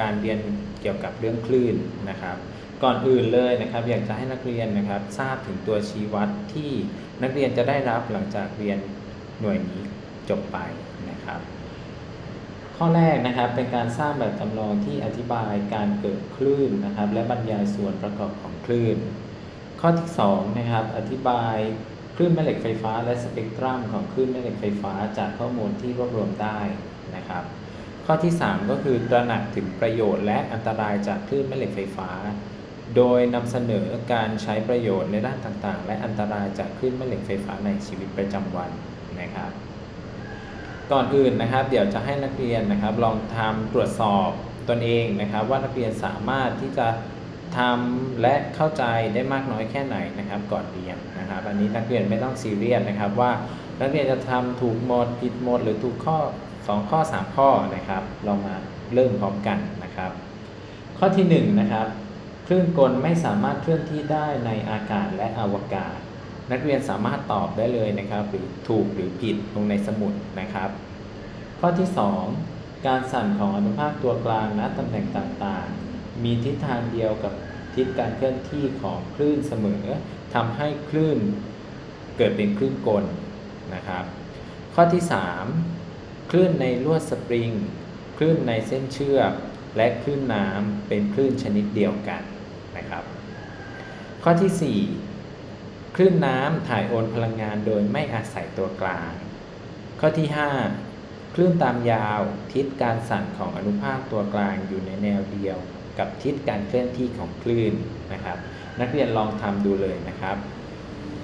การเรียนเกี่ยวกับเรื่องคลื่นนะครับ ก่อนอื่นเลยนะครับ อยากจะให้นักเรียนนะครับทราบถึงตัวชี้วัดที่นักเรียนจะได้รับหลังจากเรียนหน่วยนี้จบไปนะครับ ข้อแรกนะครับเป็นการสร้างแบบจำลองที่อธิบายการเกิดคลื่นนะครับ และบรรยายส่วนประกอบของคลื่น ข้อที่2นะครับอธิบายคลื่นแม่เหล็กไฟฟ้าและสเปกตรัมของคลื่นแม่เหล็กไฟฟ้าจากข้อมูลที่รวบรวมได้นะครับ ข้อที่ 3 ก็คือตระหนักถึงประโยชน์และอันตรายจากคลื่นแม่เหล็กไฟฟ้า โดยนำเสนอการใช้ประโยชน์ในด้านต่างๆ และอันตรายจากคลื่นแม่เหล็กไฟฟ้าในชีวิตประจำวันนะครับ ก่อนอื่นนะครับ เดี๋ยวจะให้นักเรียนนะครับ ลองทำตรวจสอบตนเองนะครับ ว่านักเรียนสามารถที่จะทำและเข้าใจได้มากน้อยแค่ไหนนะครับ ก่อนเรียนนะครับ อันนี้นักเรียนไม่ต้องซีเรียสนะครับว่านักเรียนจะทำถูกหมดผิดหมดหรือถูกข้อ 2 ข้อ 3 ข้อนะครับลองมาเริ่มพร้อมกันนะครับ ข้อที่1นะครับคลื่นกลไม่สามารถเคลื่อนที่ได้ในอากาศและอวกาศ นักเรียนสามารถตอบได้เลยนะครับหรือถูกหรือผิดลงในสมุดนะครับ ข้อที่ 2 การสั่นของอนุภาคตัวกลางณตำแหน่งต่างๆ มีทิศทางเดียวกับทิศการเคลื่อนที่ของคลื่นเสมอทำให้คลื่นเกิดเป็นคลื่นกลนะครับ ข้อที่ 3 คลื่นในลวดสปริง คลื่นในเส้นเชือก และคลื่นน้ำเป็นคลื่นชนิดเดียวกันนะครับ ข้อที่ 4 คลื่นน้ำถ่ายโอนพลังงานโดยไม่อาศัยตัวกลาง ข้อที่ 5 คลื่นตามยาวทิศการสั่นของอนุภาคตัวกลางอยู่ในแนวเดียว กับทิศการเคลื่อนที่ของคลื่นนะครับ นักเรียนลองทำดูเลยนะครับ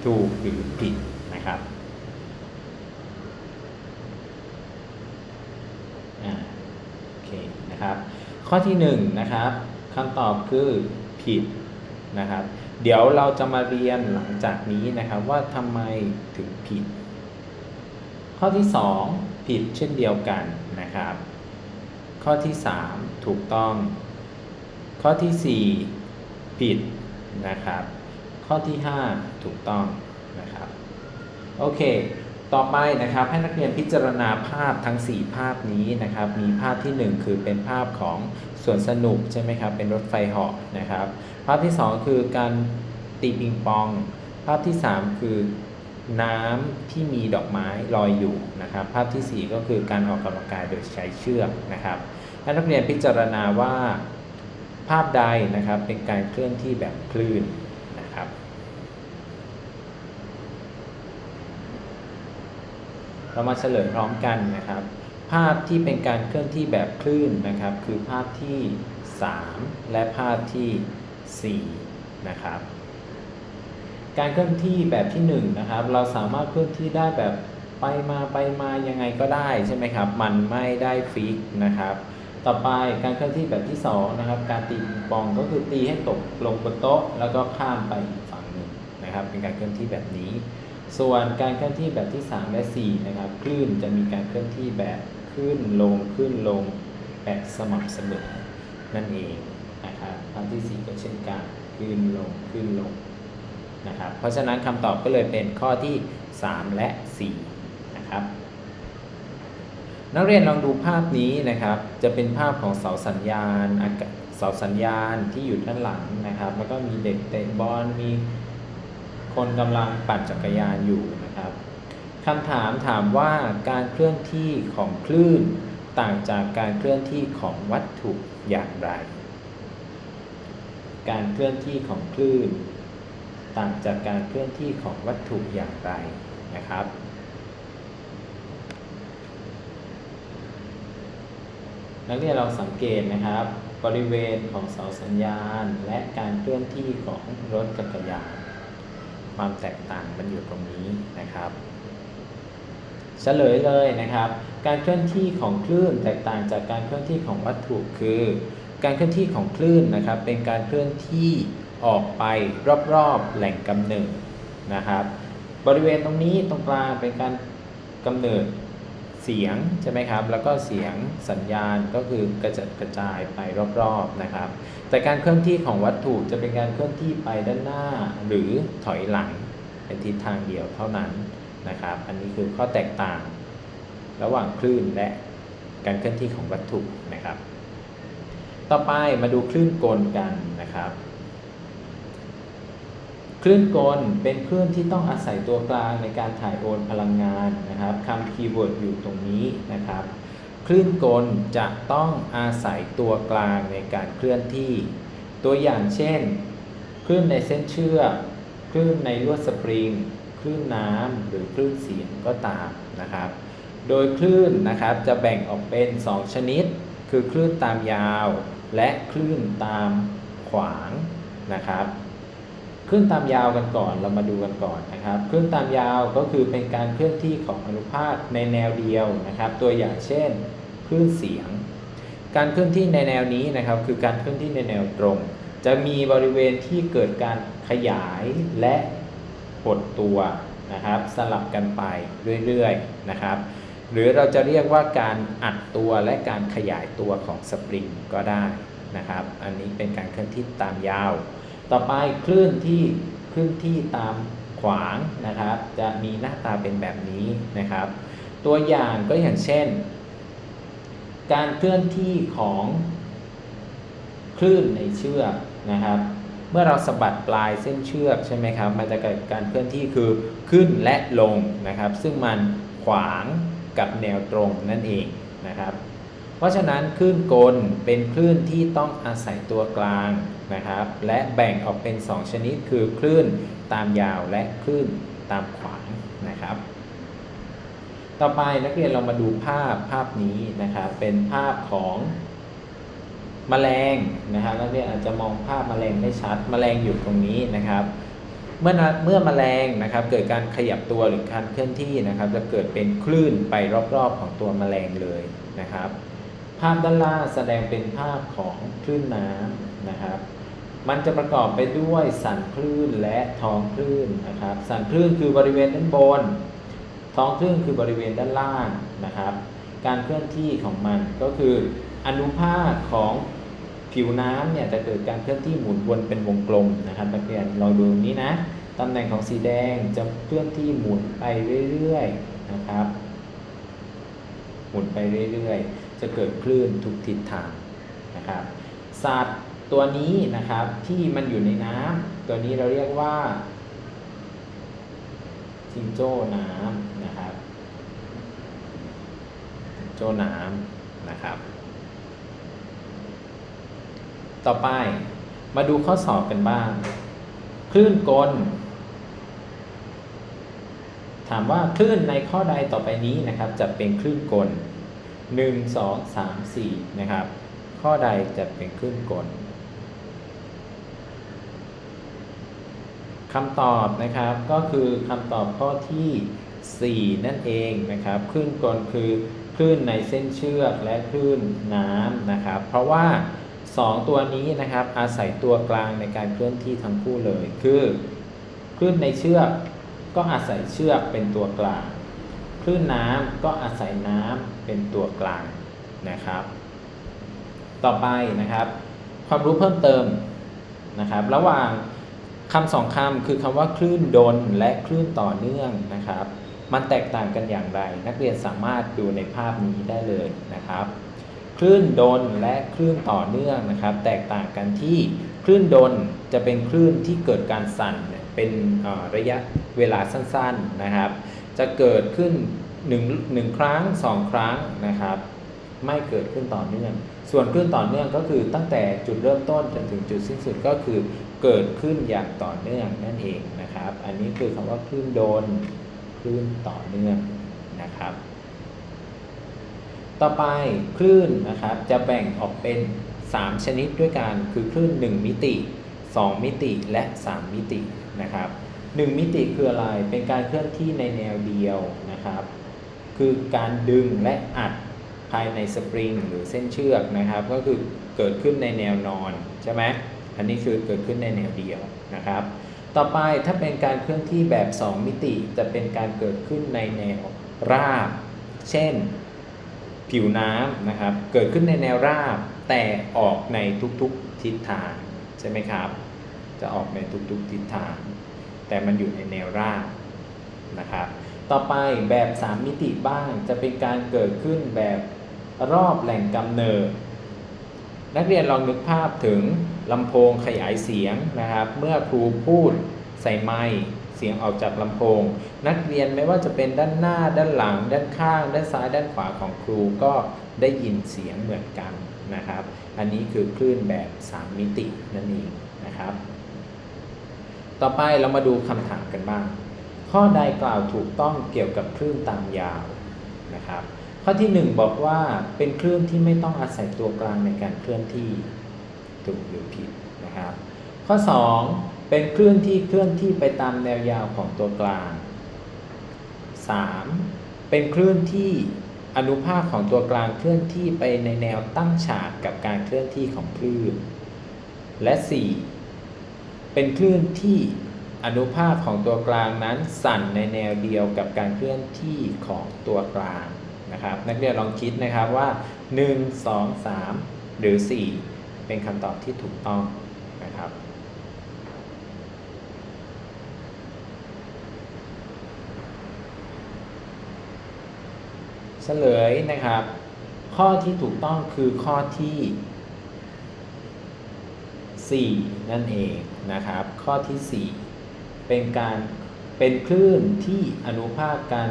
ถูกหรือผิดนะครับ อ่าโอเค นะครับ ข้อที่1นงนะครับคำตอบคือผิดนะครับ เดี๋ยวเราจะมาเรียนหลังจากนี้นะครับว่าทำไมถึงผิด ข้อที่ 2 ผิดเช่นเดียวกันนะครับ ข้อที่ 3 ถูกต้อง ข้อที่ 4 ผิดนะครับ ข้อที่ 5 ถูกต้องนะครับ โอเค ต่อไปนะครับให้นักเรียนพิจารณาภาพทั้ง 4 ภาพนี้นะครับ มีภาพที่ 1 คือเป็นภาพของสวนสนุกใช่ไหมครับ เป็นรถไฟเหาะนะครับ ภาพที่ 2 คือการตีปิงปอง ภาพที่ 3 คือน้ำที่มีดอกไม้ลอยอยู่นะครับ ภาพทีสี่4 ก็คือการออกกำลังกายโดยใช้เชือกนะครับให้นักเรียนพิจารณาว่าภาพใดนะครับเป็นการเคลื่อนที่แบบคลื่นนะครับ เรามาเฉลยพร้อมกันนะครับ ภาพที่เป็นการเคลื่อนที่แบบคลื่นนะครับ คือภาพที่ 3 และภาพที่4นะครับการเคลื่อนที่แบบที่1นะครับ เราสามารถเคลื่อนที่ได้แบบไปมาไปมายังไงก็ได้ใช่ไหมครับ มันไม่ได้ฟิกนะครับ ต่อไปการเคลื่อนที่แบบที่2นะครับ การตีปิงปองก็คือตีให้ตกลงบนโต๊ะ แล้วก็ข้ามไปอีกฝั่งหนึ่งนะครับ เป็นการเคลื่อนที่แบบนี้ ส่วนการเคลื่อนที่แบบที่ 3 และ 4 นะครับ คลื่นจะมีการเคลื่อนที่แบบขึ้นลงขึ้นลงแบบสม่ำเสมอนั่นเองนะครับภาพที่ 4 ก็เช่นกันขึ้นลงขึ้นลงนะครับเพราะฉะนั้นคำตอบก็เลยเป็นข้อที่ 3 และ 4 นะครับ นักเรียนลองดูภาพนี้นะครับ จะเป็นภาพของเสาสัญญาณเสาสัญญาณที่อยู่ด้านหลังนะครับ แล้วก็มีเด็กเตะบอลมี คนกำลังปั่นจักรยานอยู่นะครับคำถามถามว่าการเคลื่อนที่ของคลื่นต่างจากการเคลื่อนที่ของวัตถุอย่างไร การเคลื่อนที่ของคลื่น ต่างจากการเคลื่อนที่ของวัตถุอย่างไรนะครับนักเรียนเราสังเกตนะครับ บริเวณของเสาสัญญาณ และการเคลื่อนที่ของรถจักรยาน ความแตกต่างมันอยู่ตรงนี้นะครับเฉลยเลยนะครับ การเคลื่อนที่ของคลื่นแตกต่างจากการเคลื่อนที่ของวัตถุคือ การเคลื่อนที่ของคลื่นนะครับ เป็นการเคลื่อนที่ออกไปรอบๆแหล่งกำเนิดนะครับ บริเวณตรงนี้ตรงกลางเป็นการกำเนิด เสียงใช่ไหมครับ แล้วก็เสียงสัญญาณก็คือกระจัดกระจายไปรอบๆนะครับ แต่การเคลื่อนที่ของวัตถุจะเป็นการเคลื่อนที่ไปด้านหน้าหรือถอยหลังเป็นทิศทางเดียวเท่านั้นนะครับ อันนี้คือข้อแตกต่าง ระหว่างคลื่นและการเคลื่อนที่ของวัตถุนะครับ ต่อไปมาดูคลื่นกลกันนะครับ คลื่นกลเป็นคลื่นที่ต้องอาศัยตัวกลางในการถ่ายโอนพลังงานนะครับคำคีย์เวิร์ดอยู่ตรงนี้นะครับ คลื่นกลจะต้องอาศัยตัวกลางในการเคลื่อนที่ ตัวอย่างเช่น คลื่นในเส้นเชือกคลื่นในลวดสปริง คลื่นน้ำหรือคลื่นเสียงก็ตามนะครับ โดยคลื่นนะครับจะแบ่งออกเป็น 2 ชนิด คือคลื่นตามยาว และคลื่นตามขวางนะครับ คลื่นตามยาวกันก่อนเรามาดูกันก่อนนะครับคลื่นตามยาวก็คือเป็นการเคลื่อนที่ของอนุภาคในแนวเดียวนะครับ ตัวอย่างเช่นคลื่นเสียง การเคลื่อนที่ในแนวนี้นะครับ คือการเคลื่อนที่ในแนวตรง จะมีบริเวณที่เกิดการขยายและหดตัวนะครับ สลับกันไปเรื่อยๆนะครับ หรือเราจะเรียกว่าการอัดตัวและการขยายตัวของสปริงก็ได้นะครับ อันนี้เป็นการเคลื่อนที่ตามยาว ต่อไปคลื่นที่คลื่นที่ตามขวางนะครับ จะมีหน้าตาเป็นแบบนี้นะครับ ตัวอย่างก็อย่างเช่น การเคลื่อนที่ของคลื่นในเชือกนะครับ เมื่อเราสะบัดปลายเส้นเชือกใช่ไหมครับ มันจะเกิดการเคลื่อนที่คือขึ้นและลงนะครับ ซึ่งมันขวางกับแนวตรงนั่นเองนะครับ เพราะฉะนั้นคลื่นกลเป็นคลื่นที่ต้องอาศัยตัวกลางนะครับ และแบ่งออกเป็น 2 ชนิดคือคลื่นตามยาวและคลื่นตามขวางนะครับ ต่อไปนักเรียนเรามาดูภาพภาพนี้นะครับเป็นภาพของแมลงนะครับนักเรียนอาจจะมองภาพแมลงไม่ชัดแมลงอยู่ตรงนี้นะครับ เมื่อเมื่อแมลงนะครับ เกิดการขยับตัวหรือการเคลื่อนที่นะครับ จะเกิดเป็นคลื่นไปรอบๆของตัวแมลงเลยนะครับ ภาพด้านล่างแสดงเป็นภาพของคลื่นน้ำนะครับ มันจะประกอบไปด้วยสันคลื่นและท้องคลื่นนะครับ สันคลื่นคือบริเวณด้านบน ท้องคลื่นคือบริเวณด้านล่างนะครับ การเคลื่อนที่ของมันก็คืออนุภาคของผิวน้ำเนี่ยจะเกิดการเคลื่อนที่หมุนวนเป็นวงกลมนะครับนักเรียนเราดูนี้นะตำแหน่งของสีแดงจะเคลื่อนที่หมุนไปเรื่อยๆนะครับ หมุนไปเรื่อยๆ จะเกิดคลื่นทุกทิศทางนะครับ สัตว์ตัวนี้นะครับที่มันอยู่ในน้ำตัวนี้เราเรียกว่าจิงโจ้น้ำนะครับจิงโจ้น้ำนะครับ ต่อไปมาดูข้อสอบกันบ้าง คลื่นกล ถามว่าคลื่นในข้อใดต่อไปนี้นะครับ จะเป็นคลื่นกล 1 2 3 4 นะครับ ข้อใดจะเป็นคลื่นกลคำตอบนะครับก็คือคำตอบข้อที่ 4 นั่นเองนะครับคลื่นกลคือคลื่นในเส้นเชือกและคลื่นน้ำนะครับ เพราะว่า 2 ตัวนี้นะครับอาศัยตัวกลางในการเคลื่อนที่ทั้งคู่เลย คือคลื่นในเชือกก็อาศัยเชือกเป็นตัวกลาง ลื่นน้ำก็อาศัยน้ำเป็นตัวกลางนะครับ ต่อไปนะครับ ความรู้เพิ่มเติมนะครับ ระหว่างคำสองคำคือคำว่าคลื่นดนและคลื่นต่อเนื่องนะครับ มันแตกต่างกันอย่างไร นักเรียนสามารถดูในภาพนี้ได้เลยนะครับ คลื่นดนและคลื่นต่อเนื่องนะครับ แตกต่างกันที่คลื่นดนจะเป็นคลื่นที่เกิดการสั่นเป็นระยะเวลาสั้น ๆนะครับ จะเกิดขึ้นหนึ่งหนึ่งครั้งสองครั้งนะครับ ไม่เกิดขึ้นต่อเนื่อง ส่วนคลื่นต่อเนื่องก็คือตั้งแต่จุดเริ่มต้นจนถึงจุดสิ้นสุดก็คือเกิดขึ้นอย่างต่อเนื่องนั่นเองนะครับ อันนี้คือคำว่าคลื่นโดนคลื่นต่อเนื่องนะครับ ต่อไปคลื่นนะครับจะแบ่งออกเป็น 3 ชนิดด้วยกันคือคลื่น 1 มิติ 2 มิติและ 3 มิตินะครับ 1มิติคืออะไร เป็นการเคลื่อนที่ในแนวเดียวนะครับ คือการดึงและอัดภายในสปริงหรือเส้นเชือกนะครับ ก็คือเกิดขึ้นในแนวนอนใช่ไหมอันนี้คือเกิดขึ้นในแนวเดียวนะครับ ต่อไปถ้าเป็นการเคลื่อนที่แบบ 2 มิติจะเป็นการเกิดขึ้นในแนวราบ เช่น ผิวน้ำนะครับ เกิดขึ้นในแนวราบแต่ออกในทุกๆทิศทางใช่ไหมครับ จะออกในทุกๆทิศทาง แต่มันอยู่ในแนวราบนะครับ ต่อไปแบบ 3 มิติบ้างจะเป็นการเกิดขึ้นแบบรอบแหล่งกำเนิด นักเรียนลองนึกภาพถึงลำโพงขยายเสียงนะครับ เมื่อครูพูดใส่ไมค์เสียงออกจากลำโพง นักเรียนไม่ว่าจะเป็นด้านหน้าด้านหลัง ด้านข้าง ด้านซ้ายด้านขวาของครูก็ได้ยินเสียงเหมือนกันนะครับ อันนี้คือคลื่นแบบ 3 มิตินั่นเองนะครับ ต่อไปเรามาดูคำถามกันบ้าง ข้อใดกล่าวถูกต้องเกี่ยวกับคลื่นตามยาวนะครับ ข้อที่ 1 บอกว่าเป็นคลื่นที่ไม่ต้องอาศัยตัวกลางในการเคลื่อนที่ถูกหรือผิดนะครับ ข้อ 2 เป็นคลื่นที่เคลื่อนที่ไปตามแนวยาวของตัวกลาง 3. เป็นคลื่นที่อนุภาคของตัวกลางเคลื่อนที่ไปในแนวตั้งฉากกับการเคลื่อนที่ของคลื่น และ 4. เป็นคลื่นที่อนุภาคของตัวกลางนั้นสั่นในแนวเดียวกับการเคลื่อนที่ของตัวกลางนะครับ นักเรียนลองคิดนะครับว่า 1 2 3 หรือ 4 เป็นคำตอบที่ถูกต้องนะครับเฉลยนะครับ ข้อที่ถูกต้องคือข้อที่ 4 นั่นเองนะครับ ข้อที่ 4 เป็นการเป็นคลื่นที่อนุภาคการ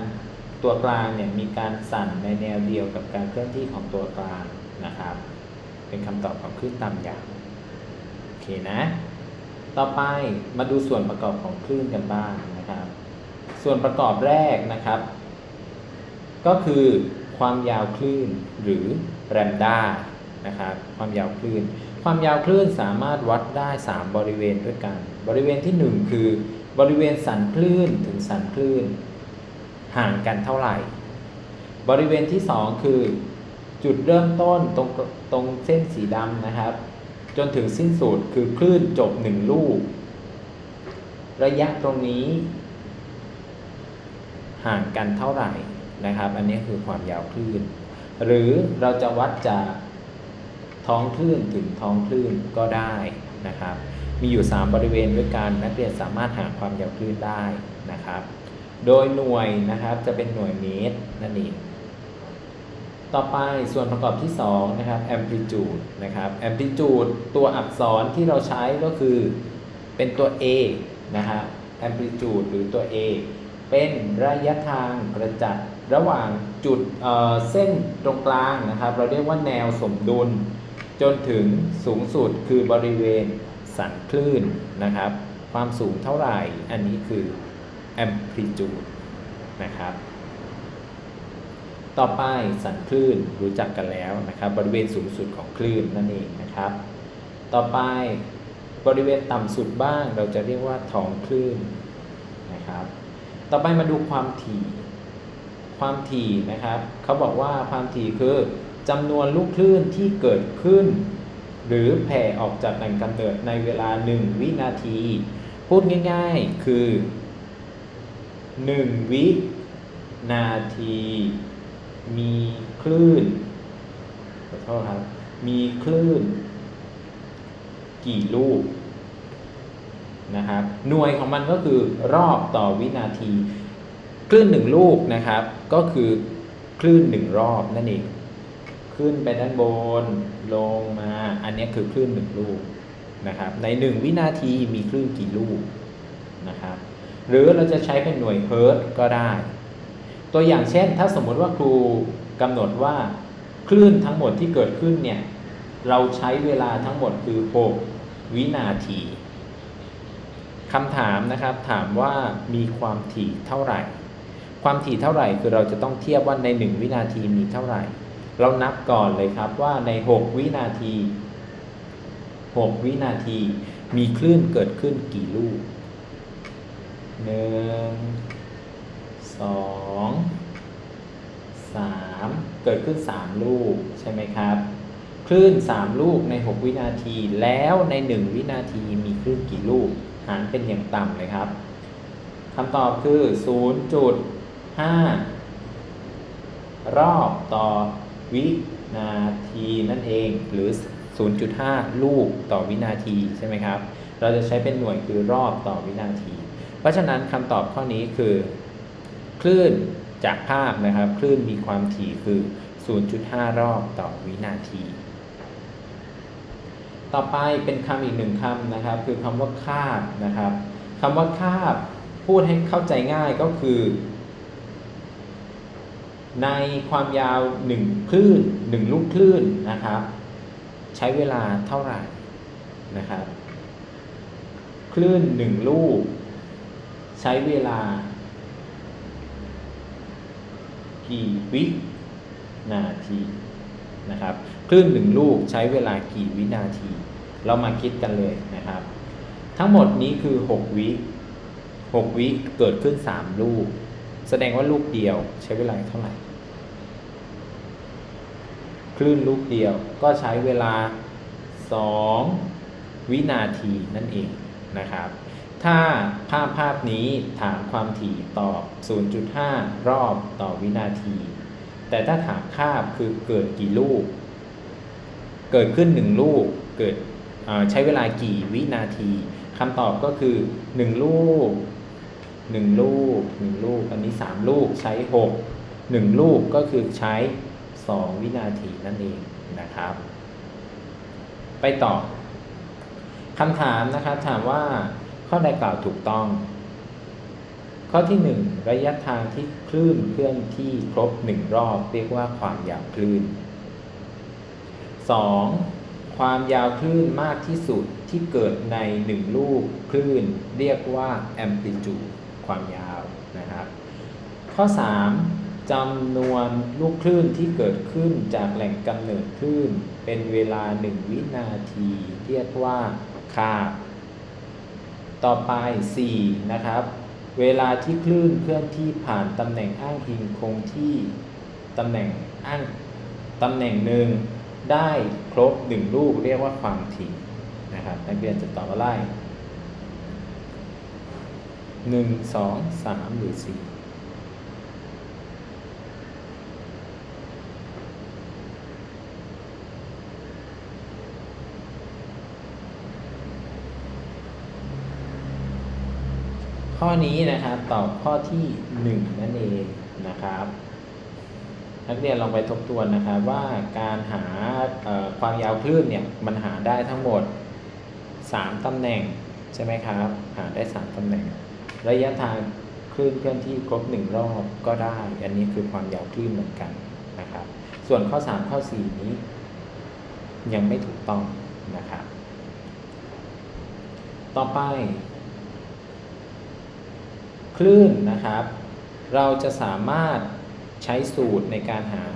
ตัวกลางเนี่ยมีการสั่นในแนวเดียวกับการเคลื่อนที่ของตัวกลางนะครับ เป็นคำตอบของคลื่นตามยาวโอเคนะ ต่อไปมาดูส่วนประกอบของคลื่นกันบ้างนะครับ ส่วนประกอบแรกนะครับ ก็คือความยาวคลื่นหรือแรมด้านะครับ ความยาวคลื่น ความยาวคลื่นสามารถวัดได้ 3 บริเวณด้วยกัน บริเวณที่ 1 คือบริเวณสันคลื่นถึงสันคลื่น ห่างกันเท่าไหร่ บริเวณที่ 2 คือ จุดเริ่มต้นตรงตรงเส้นสีดำนะครับ จนถึงสิ้นสุดคือคลื่นจบ 1 ลูก ระยะตรงนี้ ห่างกันเท่าไหร่นะครับ อันนี้คือความยาวคลื่น หรือเราจะวัดจาก ท้องคลื่นถึงท้องคลื่นก็ได้นะครับ มีอยู่ 3 บริเวณด้วยกันนักเรียนสามารถหาความยาวคลื่นได้นะครับ โดยหน่วยนะครับจะเป็นหน่วยเมตรนั่นเองต่อไปส่วนประกอบที่2นะครับ amplitude นะครับ amplitude ตัวอักษรที่เราใช้ก็คือเป็นตัว A นะครับ amplitude หรือตัว A เป็นระยะทางกระจัดระหว่างจุดเเส้นตรงกลางนะครับ เราเรียกว่าแนวสมดุล จนถึงสูงสุดคือบริเวณสันคลื่นนะครับ ความสูงเท่าไหร่อันนี้คือ amplitude นะครับ ต่อไปสันคลื่นรู้จักกันแล้วนะครับ บริเวณสูงสุดของคลื่นนั่นเองนะครับ ต่อไปบริเวณต่ำสุดบ้างเราจะเรียกว่าท้องคลื่นนะครับ ต่อไปมาดูความถี่ ความถี่นะครับ เขาบอกว่าความถี่คือ จำนวนลูกคลื่นที่เกิดขึ้น หรือแผ่ออกจากแหล่งกำเนิดในเวลา 1 วินาที พูดง่ายๆคือ 1 วินาที มีคลื่นขอโทษครับ มีคลื่น กี่ลูกนะครับหน่วยของมันก็คือรอบต่อวินาที คลื่นหนึ่งลูกนะครับ ก็คือคลื่นหนึ่งรอบนั่นเอง ขึ้นไปด้านบน ลงมา อันนี้คือคลื่นหนึ่งลูกนะครับ ในหนึ่งวินาทีมีคลื่นกี่ลูกนะครับ หรือเราจะใช้เป็นหน่วยเฮิร์ตก็ได้ ตัวอย่างเช่น ถ้าสมมติว่าครูกำหนดว่าคลื่นทั้งหมดที่เกิดขึ้นเนี่ย เราใช้เวลาทั้งหมดคือ 6 วินาทีคำถามนะครับถามว่ามีความถี่เท่าไหร่ ความถี่เท่าไหร่คือเราจะต้องเทียบว่าใน 1 วินาทีมีเท่าไหร่ เรานับก่อนเลยครับว่าใน 6 วินาที 6 วินาที มีคลื่นเกิดขึ้นกี่ลูก 1 2 3 เกิดขึ้น 3 ลูกใช่ไหมครับ คลื่น 3 ลูกใน 6 วินาที แล้วใน 1 วินาทีมีคลื่นกี่ลูก หารเป็นอย่างต่ำเลยครับคำตอบคือ 0.5 รอบต่อ วินาทีนั่นเองหรือ 0.5 ลูกต่อวินาทีใช่ไหมครับ เราจะใช้เป็นหน่วยคือรอบต่อวินาที เพราะฉะนั้นคำตอบข้อนี้คือ คลื่นจากภาพนะครับ คลื่นมีความถี่คือ 0.5 รอบต่อวินาที ต่อไปเป็นคำอีกหนึ่งคำนะครับ คือคำว่าคาบนะครับคำว่าคาบพูดให้เข้าใจง่ายก็คือ ในความยาวหนึ่งคลื่นหนึ่งลูกคลื่นนะครับ ใช้เวลาเท่าไหร่นะครับ คลื่นหนึ่งลูก ใช้เวลา กี่วินาทีนะครับ คลื่นหนึ่งลูกใช้เวลากี่วินาที เรามาคิดกันเลยนะครับ ทั้งหมดนี้คือ 6 วิ 6 วิเกิดขึ้น 3 ลูกแสดงว่าลูกเดียวใช้เวลาเท่าไหร่ คลื่นลูกเดียวก็ใช้เวลา 2 วินาทีนั่นเองนะครับ ถ้าภาพภาพนี้ถามความถี่ตอบ 0.5 รอบต่อวินาที แต่ถ้าถามคาบคือเกิดกี่ลูก เกิดขึ้น 1 ลูกเกิดใช้เวลากี่วินาทีคำตอบก็คือ 1 ลูก 1 ลูก 1 ลูก อันนี้ 3 ลูกใช้ 6 1 ลูกก็คือใช้ 2 วินาทีนั่นเองนะครับ ไปต่อคำถามนะครับถามว่าข้อใดกล่าวถูกต้อง ข้อที่ 1 ระยะทางที่คลื่นเคลื่อนที่ครบ 1 รอบเรียกว่าความยาวคลื่น 2. ความยาวคลื่นมากที่สุดที่เกิดใน 1 ลูกคลื่น เรียกว่า amplitude ความยาวนะครับ ข้อ 3. จำนวนลูกคลื่นที่เกิดขึ้นจากแหล่งกำเนิดคลื่น เป็นเวลา 1 วินาที เรียกว่าคาบต่อไป 4 นะครับ เวลาที่คลื่นเคลื่อนที่ผ่านตำแหน่งอ้างอิงคงที่ตำแหน่งอ้างตำแหน่งหนึ่งได้ครบ 1 ลูกเรียกว่าความถี่นะครับนักเรียนจะตอบว่าไรหนึ่งสองสามหรือสี่ ข้อนี้นะครับตอบข้อที่ 1 นั่นเองนะครับ นักเรียนลองไปทบทวนนะครับว่าการหาความยาวคลื่นเนี่ยมันหาได้ทั้งหมด 3ตำแหน่งใช่ไหมครับ หาได้ 3ตำแหน่ง ระยะทางคลื่นเคลื่อนที่ครบ 1 รอบก็ได้ อันนี้คือความยาวคลื่นเหมือนกันนะครับ ส่วนข้อ 3 ข้อ 4 นี้ ยังไม่ถูกต้องนะครับ ต่อไป คลื่นนะครับ เราจะสามารถใช้สูตรในการหา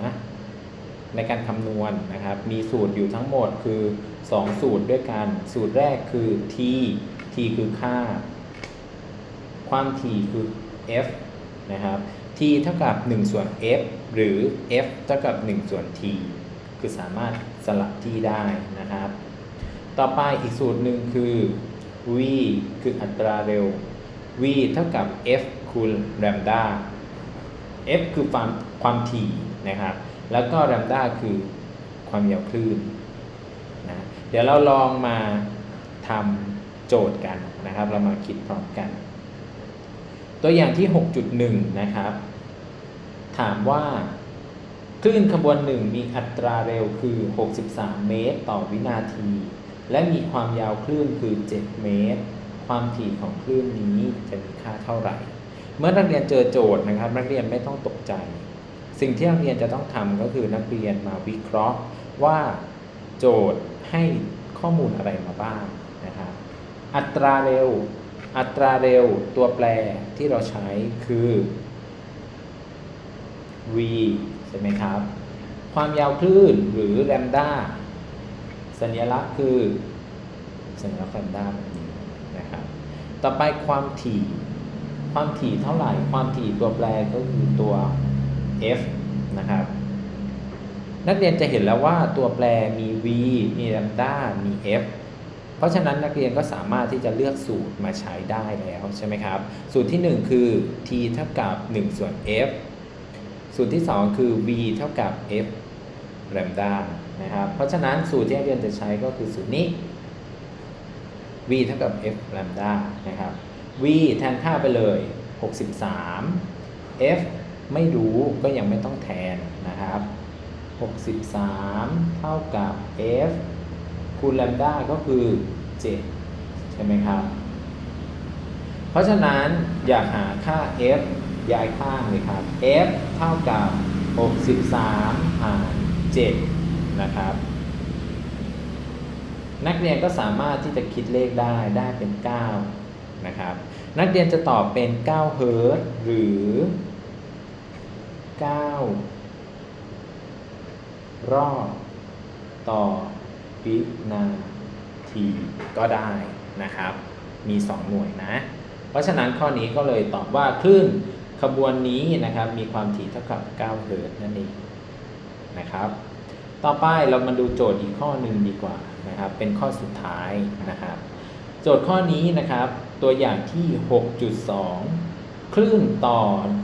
ในการคำนวณนะครับ มีสูตรอยู่ทั้งหมดคือ 2 สูตรด้วยกัน สูตรแรกคือ t t คือค่า ความถี่คือ f นะครับ t เท่ากับ 1 ส่วน f หรือ f เท่ากับ 1 ส่วน t คือสามารถสลับที่ได้นะครับ ต่อไปอีกสูตรหนึ่งคือ v คืออัตราเร็ว v เท่ากับ f คูณแลมดา f คือความความถี่นะครับ แล้วก็แลมดาคือความยาวคลื่นนะเดี๋ยวเราลองมาทำโจทย์กันนะครับ เรามาคิดพร้อมกัน ตัวอย่างที่ 6.1 นะครับ ถามว่าคลื่นขบวนหนึ่งมีอัตราเร็วคือ 63 เมตร ต่อวินาที และมีความยาวคลื่นคือ 7 เมตร ความถี่ของคลื่นนี้จะมีค่าเท่าไหร่ เมื่อนักเรียนเจอโจทย์นะครับ นักเรียนไม่ต้องตกใจ สิ่งที่นักเรียนจะต้องทำก็คือนักเรียนมาวิเคราะห์ว่าโจทย์ให้ข้อมูลอะไรมาบ้างนะครับอัตราเร็ว อัตราเร็วตัวแปรที่เราใช้คือ v ใช่ไหมครับ ความยาวคลื่นหรือแลมดาสัญลักษณ์คือสัญลักษณ์แลมดาแบบนี้น ต่อไปความถี่ ความถี่เท่าไหร่ ความถี่ตัวแปรก็คือตัว f นะครับ นักเรียนจะเห็นแล้วว่าตัวแปรมี v มีแลมดามี f เพราะฉะนั้นนักเรียนก็สามารถที่จะเลือกสูตรมาใช้ได้แล้วใช่ไหมครับ สูตรที่ 1 คือ t เท่ากับ 1 ส่วน f สูตรที่ 2 คือ v เท่ากับ f แลมดานะครับ เพราะฉะนั้นสูตรที่นักเรียนจะใช้ก็คือสูตรนี้ v เท่ากับ f แลมด้านะครับ v แทนค่าไปเลย 63 f ไม่รู้ก็ยังไม่ต้องแทนนะครับ 63 เท่ากับ f คูณแลมด้าก็คือ 7 ใช่ไหมครับ เพราะฉะนั้นอยากหาค่า f ย้ายข้างเลยครับ f เท่ากับ 63 หาร 7 นะครับ นักเรียนก็สามารถที่จะคิดเลขได้ได้เป็น 9 นะครับ นักเรียนจะตอบเป็น9เฮิร์ตหรือ 9 รอบต่อวินาทีก็ได้นะครับ มี 2 หน่วยนะ เพราะฉะนั้นข้อนี้ก็เลยตอบว่าคลื่นขบวนนี้นะครับมีความถี่เท่ากับ 9 เฮิร์ตนั่นเองนะครับ ต่อไปเรามาดูโจทย์อีกข้อหนึ่งดีกว่า นะครับ เป็นข้อสุดท้ายนะครับ โจทย์ข้อนี้นะครับ ตัวอย่างที่ 6.2 คลื่นต่อ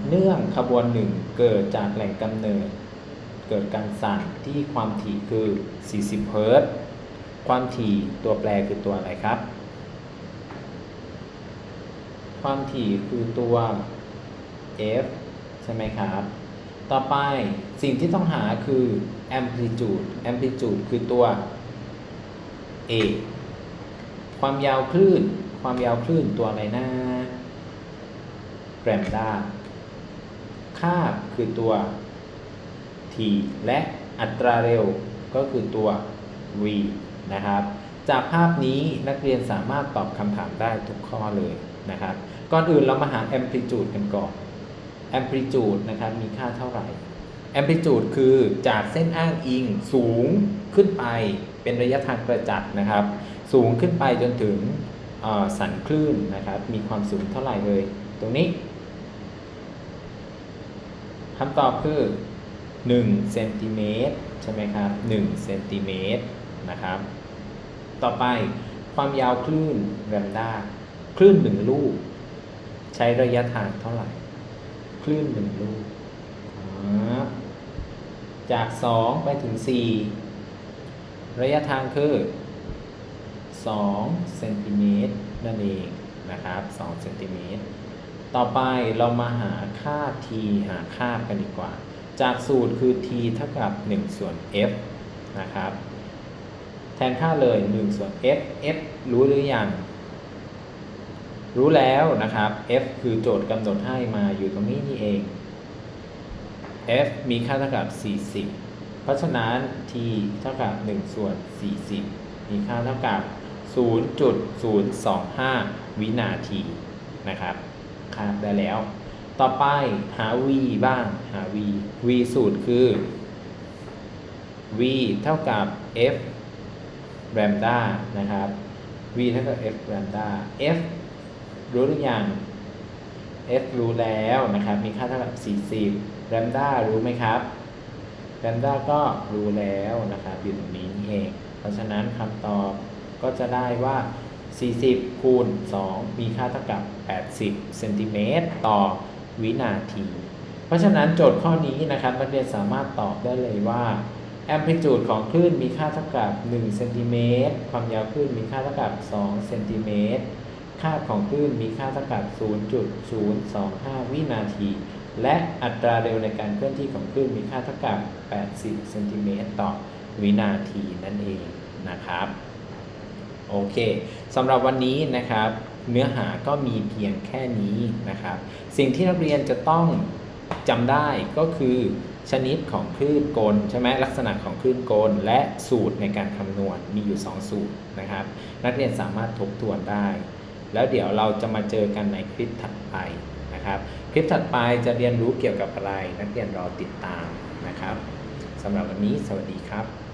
เนื่องขบวนหนึ่งเกิดจากแหล่งกำเนิด เกิดการสั่นที่ความถี่คือ 40 เฮิรตซ์ ความถี่ตัวแปรคือตัวอะไรครับ ความถี่คือตัว f ใช่ไหมครับ ต่อไปสิ่งที่ต้องหาคือ amplitude amplitude คือตัว a ความยาวคลื่น ความยาวคลื่นตัวอะไรนะแกรมด้าค่าบคือตัว t และอัตราเร็วก็คือตัว v นะครับ จากภาพนี้นักเรียนสามารถตอบคำถามได้ทุกข้อเลยนะครับ ก่อนอื่นเรามาหา amplitude กันก่อน amplitude นะครับมีค่าเท่าไหร่ amplitude คือจากเส้นอ้างอิงสูงขึ้นไป เป็นระยะทางประจักษ์นะครับ สูงขึ้นไปจนถึงสันคลื่นนะครับ มีความสูงเท่าไหร่เลย ตรงนี้คำตอบคือ1เซนติเมตรใช่ไหมครับ1เซนติเมตรนะครับ ต่อไปความยาวคลื่นแรมด้าคลื่นหนึ่งลูก ใช้ระยะทางเท่าไหร่ คลื่นหนึ่งลูก จาก 2 ไปถึง 4 ระยะทางคือ 2 เซนติเมตรนั่นเองนะครับ2เซนติเมตร ต่อไปเรามาหาค่า t หาค่ากันดีกว่า จากสูตรคือ t เท่ากับ 1 ส่วน f นะครับ แทนค่าเลย 1 ส่วน f f รู้หรือยัง รู้แล้วนะครับ f คือโจทย์กำหนดให้มาอยู่ตรงนี้นี่เอง f มีค่าเท่ากับ 40 เพราะฉะนั้น t เท่ากับ 1 ส่วน 40 มีค่าเท่ากับ 0.025 วินาทีนะครับคาดได้แล้ว ต่อไปหา v บ้างหา v v สูตรคือ v เท่ากับ f lambda นะครับ v เท่ากับ f lambda f รู้หรือยัง f รู้แล้วนะครับ มีค่าเท่ากับ 40 lambda รู้ไหมครับ lambda ก็รู้แล้วนะครับอยู่ตรงนี้นี่เอง เพราะฉะนั้นคำตอบก็จะได้ว่า 40 คูณ 2 มีค่าเท่ากับ 80 เซนติเมตรต่อวินาที เพราะฉะนั้นโจทย์ข้อนี้นะครับนักเรียนสามารถตอบได้เลยว่า amplitude ของคลื่นมีค่าเท่ากับ1เซนติเมตรความยาวคลื่นมีค่าเท่ากับ2เซนติเมตรค่าของคลื่นมีค่าเท่ากับ 0.025 วินาที และอัตราเร็วในการเคลื่อนที่ของคลื่นมีค่าเท่ากับ 80เซนติเมตรต่อวินาทีนั่นเองนะครับ โอเคสำหรับวันนี้นะครับ เนื้อหาก็มีเพียงแค่นี้นะครับ สิ่งที่นักเรียนจะต้องจำได้ก็คือชนิดของคลื่นกลใช่ไหมลักษณะของคลื่นกล และสูตรในการคำนวณมีอยู่ 2 สูตรนะครับ นักเรียนสามารถทบทวนได้ แล้วเดี๋ยวเราจะมาเจอกันในคลิปถัดไป นะครับคลิปถัดไปจะเรียนรู้เกี่ยวกับอะไร นักเรียนรอติดตามนะครับสำหรับวันนี้สวัสดีครับ